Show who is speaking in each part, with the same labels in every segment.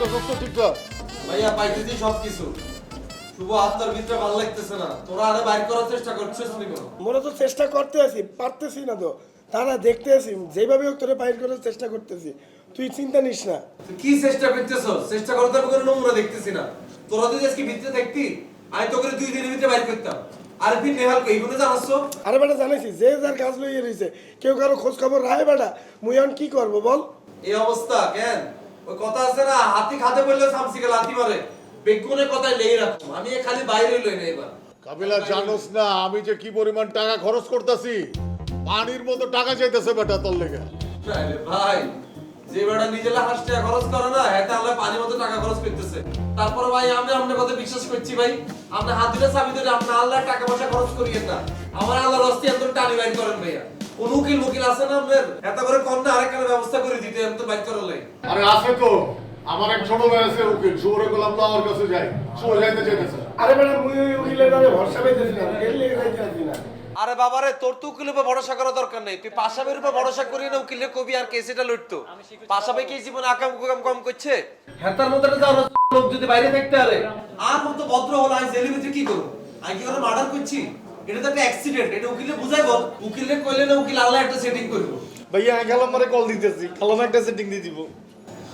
Speaker 1: তো? ঠিকঠাক
Speaker 2: ভাইয়া পাইতেছি সবকিছু। শুভ আত্মার ভিতরে ভালো লাগতেছে না। তোরা আরে বাইর করার চেষ্টা করছিস নি কোনো?
Speaker 3: মনে তো চেষ্টা করতে আছি পারতেছি না তো। তারা দেখতে আছি যেভাবে হোক তোরে বাইর করার চেষ্টা করতেছি। তুই চিন্তা নিস না।
Speaker 2: তুই কি চেষ্টা করতেছ? চেষ্টা করতে আমি কোনো নমুনা দেখতেছি না। তোরা যদি আজকে ভিতরে দেখতি আমি তো করে দুই দিনের ভিতরে বাইর করতাম। আর ফির নেহাল কই? কোনো জানাস
Speaker 3: আরে বেটা জানাইছি যে যার কাজ লইয়ে রয়েছে কেউ কারও খোঁজ খবর রায় বেটা। মুই এখন কি করব বল?
Speaker 2: এই অবস্থা কেন? ওই কথা আছে না হাতি খাতে বললে সামসি গেল হাতি মারে। বেগুনের কথাই লেগে রাখো আমি খালি বাইরে লই না এবার।
Speaker 1: কাবিলা জানোস না আমি যে কি পরিমাণ টাকা খরচ করতেছি পানির মতো টাকা চাইতেছে বেটা তোর লেগে।
Speaker 2: ভাই যে বেটা নিজের হাঁস টাকা খরচ করে না এতে আল্লাহ পানির মতো টাকা খরচ করতেছে। তারপর ভাই আমি আপনার কথা বিশ্বাস করছি ভাই আপনি হাত দিলে চাবি ধরে আপনি আল্লাহ টাকা পয়সা খরচ করিয়েন না। আমার আল্লাহর হস্তে এত টানি বাইর করেন ভাইয়া। কোন উকিল মুকিল আছে না আপনার? এত করে কন্যা আরেকখানে ব্যবস্থা করে দিতে এত বাইর করে লাই
Speaker 1: আরে আছে তো। আমার এক ছোট ভাই আছে উকিল শুভরে গোলাম তো আমার কাছে যাই। শুভ যাইতে চাইতেছে।
Speaker 3: আরে বেটা মুই উকিলের দ্বারা ভরসা পাইতেছি না এর লেগে যাইতে না।
Speaker 2: আরে বাবারে তোর তো উকিলের উপর ভরসা করার দরকার নেই। তুই পাশাবের উপর ভরসা করি না উকিলের কবি আর কেসিটা লড়তো পাশাবে কি জীবনে আকাম কুকাম কম করছে? হেতার মধ্যে যাও লোক যদি বাইরে থাকতে আরে আর মতো ভদ্র হলো আমি জেলের ভিতরে কি করব? আমি কি করে মার্ডার করছি? এটা তো একটা অ্যাক্সিডেন্ট এটা উকিলে বুঝাই বল উকিলে কইলে না উকিল আল্লাহ একটা সেটিং করব।
Speaker 4: ভাইয়া আমি খালাম মারে কল দিতেছি। খালাম একটা সেটিং দিয়ে দিব।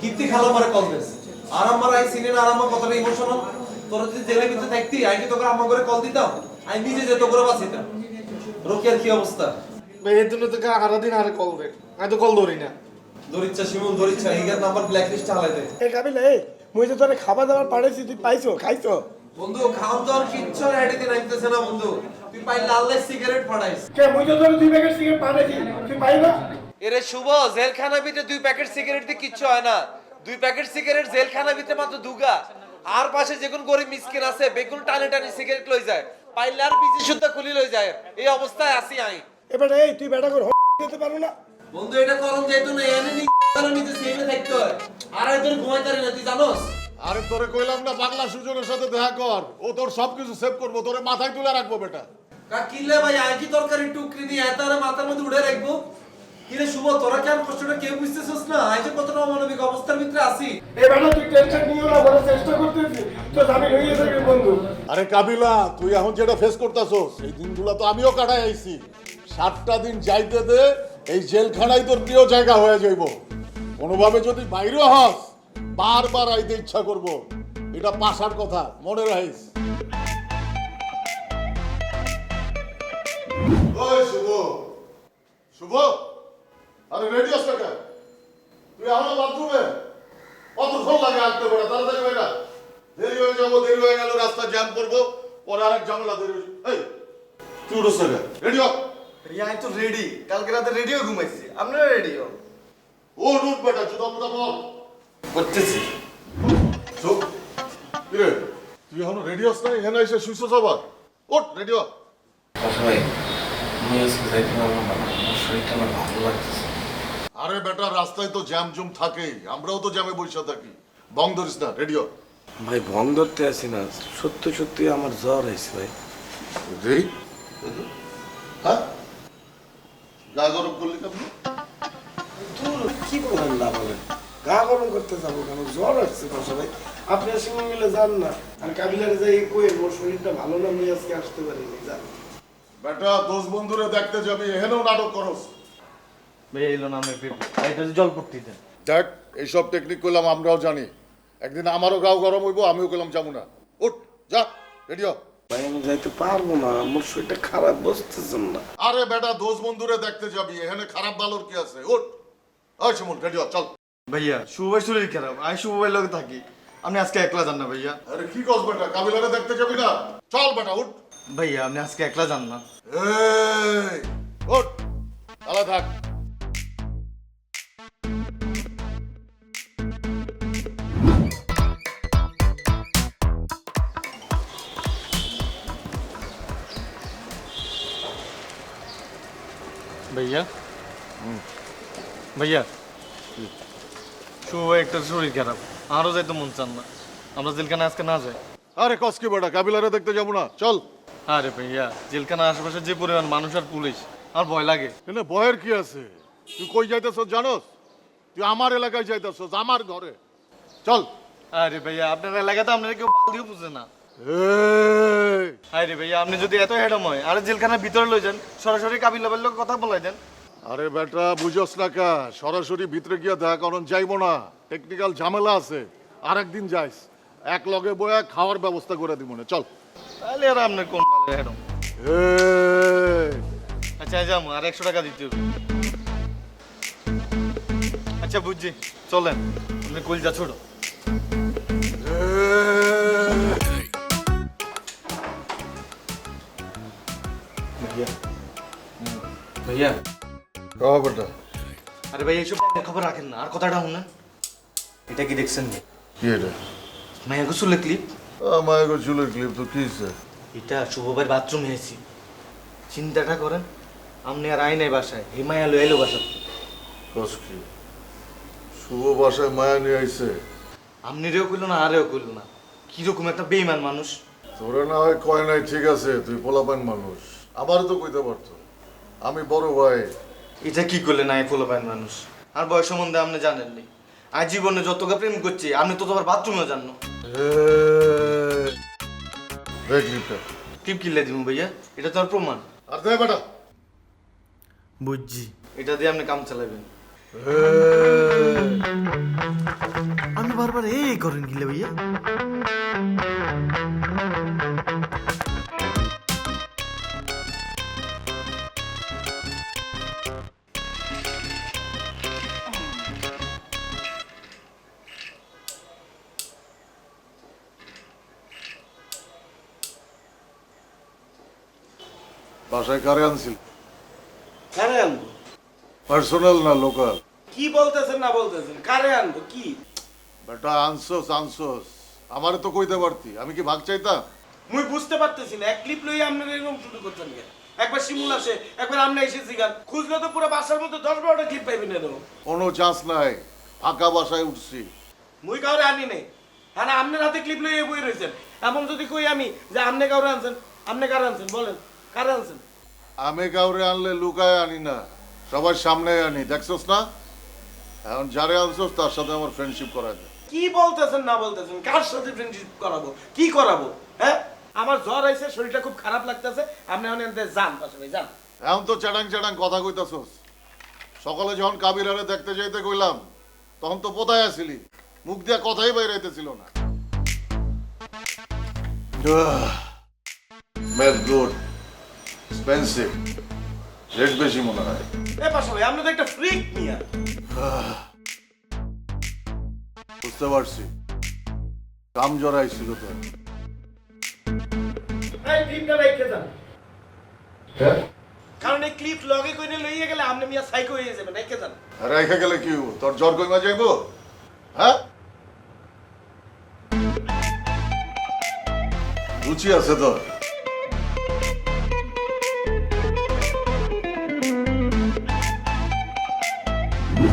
Speaker 2: কীর্তি খালো মারে কল দিস আর আমার আই আর আমার কতটা ইমোশনাল তোরা যদি জেলের ভিতরে থাকতি আমি কি তোকে আম্মা করে কল দিতাম? আমি নিজে বাঁচিতাম। রোকিয়ার কি অবস্থা?
Speaker 4: ভাই এর জন্য তোকে হারা দিন আরে কল দে। আমি তো কল ধরি না।
Speaker 2: দরিচ্ছা শিমুল দরিচ্ছা ইগার নাম্বার ব্ল্যাক লিস্টে হালাই দে।
Speaker 3: এ কাবিল এই মুই যে তোরে খাবার দাবার পাঠাইছি তুই পাইছো খাইছো?
Speaker 2: বন্ধু তো আর কিচ্ছু আর হেডিতে নাইতেছে না বন্ধু। তুই পাই লাল লাল সিগারেট ফাটাইস
Speaker 3: কে মুই তো দুই প্যাকেট সিগারেট পাঠাইছি তুই পাই না
Speaker 2: এরে শুভ জেলখানা ভিতরে দুই প্যাকেট সিগারেট দিয়ে কিচ্ছু হয় না। দুই প্যাকেট সিগারেট জেলখানা ভিতরে মাত্র দুগা। আর পাশে যে কোন গরিব মিসকিন আছে বেগুন টানে টানে সিগারেট লই যায়। পাইলে আর পিছে শুদ্ধ খুলি লই যায়। এই অবস্থায় আসি আই
Speaker 3: এবারে এই তুই বেটা করে দিতে পারো না।
Speaker 2: বন্ধু এটা যেত না এনে নি নিতে সেমে থাকতে হয়। আর একজন ঘুমাইতে না তুই জানোস?
Speaker 1: আরে তোরে কইলাম না বাংলা সুজনের সাথে দেখা কর। ও তোর সবকিছু সেভ করব তোরে মাথায় তুলে রাখব বেটা।
Speaker 2: কা কিলে ভাই আই কি তরকারি টুকরি নিয়ে এত মাথার মধ্যে উড়ে রাখব। কিরে শুভ তোরা কেন কষ্টটা কেউ বুঝতেছিস না? আই যে কতটা অমানবিক অবস্থার ভিতরে আসি
Speaker 3: এ বেটা তুই টেনশন নিও না বড় চেষ্টা করতেছি। তো আমি হইয়ে থাকবে বন্ধু।
Speaker 1: আরে কাবিলা তুই এখন যেটা ফেস করতেছস এই দিনগুলো তো আমিও কাটাই আইছি। সাতটা দিন যাইতে দে এই জেলখানায় তোর প্রিয় জায়গা হয়ে যাইব। কোনোভাবে যদি বাইরেও হস বারবার আইতে ইচ্ছা করব। এটা পাশার কথা মনে রাখিস। ওই শুভ। শুভ? আরে রেডি আছ তুই এখনও বাথরুমে? কতক্ষণ লাগে আসতে পারে তাড়াতাড়ি বেটা দেরি হয়ে যাব দেরি হয়ে গেল রাস্তা জ্যাম করব পরে আরেক ঝামেলা দেরি হয়ে এই তুই উঠোস না রেডি হ
Speaker 4: ভাইয়া আমি তো রেডি কালকে রাতে রেডিও ঘুমাইছি আপনারা রেডিও
Speaker 1: ও রুট বেটা জুতা মুতা বল।
Speaker 4: করতেছি।
Speaker 1: চুপ। কিরে তুই এখনও রেডি হস না এখানে এসে শুইছস আবার? ওঠ রেডি হ
Speaker 5: ভাই আমি আজকে যাইতে পারব না আমার শরীরটা আমার ভালো লাগতেছে।
Speaker 1: আরে বেটা রাস্তায় তো জ্যাম জুম থাকেই। আমরাও তো জ্যামে বসে থাকি। বং ধরিস না রেডি
Speaker 5: ভাই ভং ধরতে আসি না। সত্যি সত্যি আমার জ্বর হয়েছে ভাই।
Speaker 1: হ্যাঁ? গা গরম করলি কেমন
Speaker 3: কি বলেন না বলেন? গা গরম করতে যাব কেন? জ্বর আসছে বাসা ভাই। আপনি সঙ্গে মিলে যান না। আর কাবিলারে যাই কই ওর শরীরটা ভালো না আমি আজকে আসতে পারিনি যান।
Speaker 1: বেটা দোষ বন্ধুরে দেখতে যাবি এখানেও নাটক করস।
Speaker 4: ভাই এলো না আমি এটা জল পড়তে দেন।
Speaker 1: দেখ এইসব টেকনিক করলাম আমরাও জানি। একদিন আমারও গাও গরম হইব আমিও করলাম যাব না। উঠ যা রেডি হ।
Speaker 5: ভাই আমি যাইতে পারব না আমার শরীরটা খারাপ বসতেছেন না।
Speaker 1: আরে বেটা দোষ বন্ধুরে দেখতে যাবি এখানে খারাপ ভালোর কি আছে? উঠ। ওই রেডি হ চল।
Speaker 4: ভাইয়া শুভ ভাই শরীর খারাপ আমি শুভ ভাই লোক থাকি। আপনি আজকে একলা যান না ভাইয়া।
Speaker 1: আরে কি কস বেটা কাবিলারে দেখতে যাবি না? চল বেটা উঠ।
Speaker 4: ভাইয়া আপনি আজকে একলা যান না।
Speaker 1: তালা থাক।
Speaker 4: ভাইয়া? ভাইয়া? শুভ একটা শরীর খারাপ। আরও যাইতে মন চান না। আমরা জেলখানা আজকে না যাই।
Speaker 1: আরে কস কি বেটা কাবিলারে দেখতে যাব না। চল।
Speaker 4: আরে ভাইয়া জেলখানা আশেপাশে যে পরিমাণ মানুষ আর পুলিশ আর ভয় লাগে।
Speaker 1: এনে ভয়ের কি আছে? তুই কই যাইতেছ জানোস? তুই আমার এলাকায় যাইতেছ আমার ঘরে। চল।
Speaker 4: আরে ভাইয়া আপনার এলাকাতে আপনারা কেউ বাল দিয়ে বুঝে না। আরে ভাইয়া আপনি যদি এত হেডম হয় আরে জেলখানার ভিতরে লই যান সরাসরি কাবিল লাবের লোক কথা বলাই দেন।
Speaker 1: আরে বেটা বুঝস না কা সরাসরি ভিতরে গিয়ে দেখা কারণ যাইবো না। টেকনিক্যাল ঝামেলা আছে। আর একদিন যাইস। এক লগে বয়া খাওয়ার ব্যবস্থা করে দিব না। চল।
Speaker 4: তাহলে আর আপনার কোন ভালো হেডম আচ্ছা যাব আর একশো টাকা দিতে হবে। আচ্ছা বুঝছি। চলেন আপনি কলজা ছোট।
Speaker 1: এই।
Speaker 5: ভাইয়া।
Speaker 1: কহ বেটা
Speaker 4: আরে ভাই এইসব খবর রাখেন না আর কথাটা শুনেন এটা কি দেখছেন?
Speaker 1: কি এটা?
Speaker 4: মায়া গোসলের ক্লিপ
Speaker 1: চুলের ক্লিপ তো কি হইছে?
Speaker 4: এটা শুভবার বাথরুমে এসেছি। চিন্তাটা করেন আপনি আর আই নাই বাসায় হে মায়া লো এলো বাসা
Speaker 1: শুভ বাসায় মায়া নিয়ে আইছে।
Speaker 4: আপনি রেও করল না আরেও করল না। কীরকম একটা বেইমান মানুষ।
Speaker 1: তোরে না হয় কয় নাই ঠিক আছে তুই পোলাপান মানুষ। আমারও তো কইতে পারতো। আমি বড় ভাই।
Speaker 4: এটা কি করলে না ফুলো পায় মানুষ? আর বয়স সম্বন্ধে আপনি জানেননি। আজ জীবনে যতটা প্রেম করছি আপনি তো তোমার বাথরুমেও জান
Speaker 1: এই ক্লিপটা
Speaker 4: টিপ কিল্লা দিব ভাইয়া এটা তো আর প্রমাণ।
Speaker 1: আর দে বেটা।
Speaker 4: বুঝছি। এটা দিয়ে আপনি কাম চালাবেন। আপনি বারবার এই করেন গিলে ভাইয়া?
Speaker 1: বাসায় কারে আনছিল?
Speaker 3: কারে আনব?
Speaker 1: পার্সোনাল না লোকাল?
Speaker 3: কি বলতেছেন না বলতেছেন? কারে আনব? কি?
Speaker 1: বেটা আনছোস আনছোস আমারে তো কইতে পারতি। আমি কি ভাগ চাইতাম?
Speaker 3: মুই বুঝতে পারতেছি না। এক ক্লিপ লইয়া আপনারা এরকম শুরু করছেন কেন? একবার শিমুল আসে একবার আমরা এসেছি গান খুঁজলে তো পুরো বাসার মধ্যে দশ বারোটা ক্লিপ পাইবেন এরকম
Speaker 1: কোনো চান্স নাই। ফাঁকা বাসায় উঠছি।
Speaker 3: মুই কাউরে আনি নাই। হ্যাঁ আপনার হাতে ক্লিপ লইয়া বই রয়েছেন এমন যদি কই আমি যে আপনি কাউরে আনছেন আপনি কারে আনছেন বলেন। কারে আনছেন
Speaker 1: আমি কাউরে আনলে লুকায় আনি না সবার সামনে আনি দেখছস না? এখন যারে আনছোস তার সাথে আমার ফ্রেন্ডশিপ করা যায়
Speaker 3: কি বলতেছেন না বলতেছেন? কার সাথে ফ্রেন্ডশিপ করাবো? কি করাবো? হ্যাঁ? আমার জ্বর আইছে শরীরটা খুব খারাপ লাগতেছে আপনি এখন এনতে যান পাশে ভাই যান।
Speaker 1: এখন তো চ্যাটাং চ্যাটাং কথা কইতাছস। সকালে যখন কাবিরারে দেখতে যাইতে কইলাম তখন তো পোতায় আসিলি মুখ দিয়া কথাই বাইরে হইতেছিল না মেল গুড এক্সপেন্সিভ রেট বেশি মনে হয়।
Speaker 3: এ পাশে ভাই আপনি তো একটা ফ্রিক নিয়া
Speaker 1: বুঝতে পারছি। কাম জড়াইছিল তো।
Speaker 3: এই ক্লিপটা রেখে যান।
Speaker 1: হ্যাঁ?
Speaker 3: কারণ এই ক্লিপ লগে কইনে লইয়ে গেলে আপনি মিয়া সাইকো হয়ে যাবেন রেখে যান।
Speaker 1: রেখে গেলে কি হইব? তোর জ্বর কইমা যাইব? হ্যাঁ? রুচি আছে তোর।